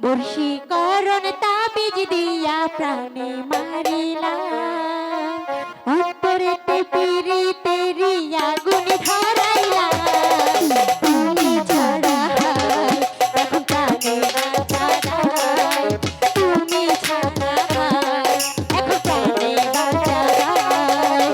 বর্ষীকরণ তাবিজ দিয়া প্রাণে মারিলা অন্তরেতে পিরিতেরি আগুন ধরাইলা তুমি ছাড়া এখন প্রাণে তুমি ছাড়া এখন প্রাণে বাঁচারাই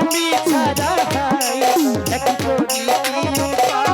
তুমি ছাড়া হাই এখন